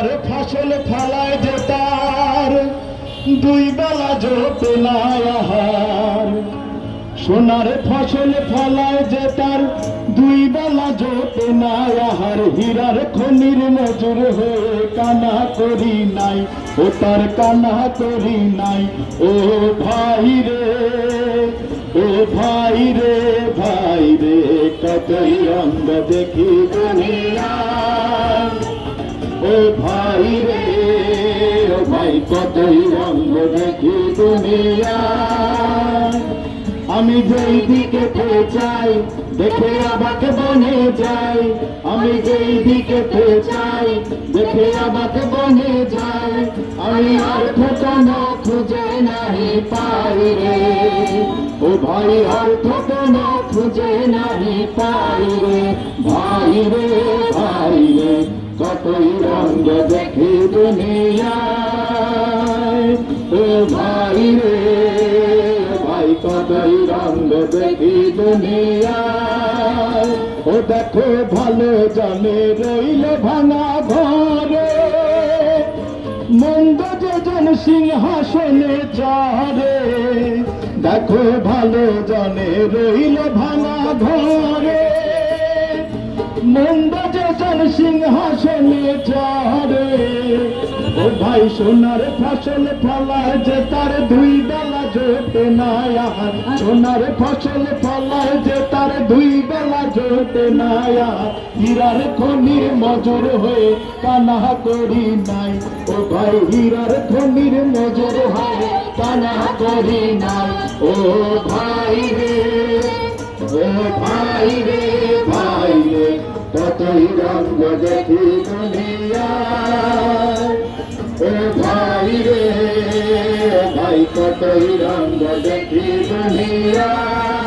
সোনার ফসল ফলায় যে তার, দুই বেলা জোটে আহার। সোনার ফসল ফলায় যে তার, দুই বেলা জোটে আহার। হীরার খনির মজুর হয়ে কানা করি নাই, ও তার কানা করি নাই। ও ভাই রে, ও ভাই রে ভাই রে, কতই রঙ্গ দেখি দুনিয়ায় ভাই রে, ও ভাই, কতই রঙ্গ দেখি দুনিয়ায় আমি যেই দিকে চাই দেখে আমাকে বনে যাই। আমি যেই দিকে চাই দেখে আমাকে বনে যাই। আমি আর কোনো খুঁজে নাই পাই রে। ও ভাই, আর কোনো খুঁজে নাই পাই রে। ভাই রে ভাই রে, কতই রঙ্গ দেখি দুনিয়ায় ভাই রে, ভাই কতই রঙ্গ দেখি দুনিয়ায় ও দেখো ভালো জানে রইল ভাঙা ঘরে। মন্দ যোজন সিংহাসনে যারে দেখো ভালো জানে রইল ভাঙা ঘরে। মন্দ যোজন সিংহাসনে যারে ও ভাই সোনার ফসল ফলায় যে তার দুই বেলা জোটে না আহার। সোনার ফসল ফলায় যে তার দুই বেলা জোটে না আহার। হীরার খনির মজুর হয়ে কানা করি নাই। ও ভাই হীরার খনির মজুর হয়ে কানা করি নাই। ও ভাই রে, ও ভাই রে। কতই রঙ্গ দেখি দুনিয়ায়? ও ভাই রে ভাই কতই রঙ্গ দেখি দুনিয়ায়?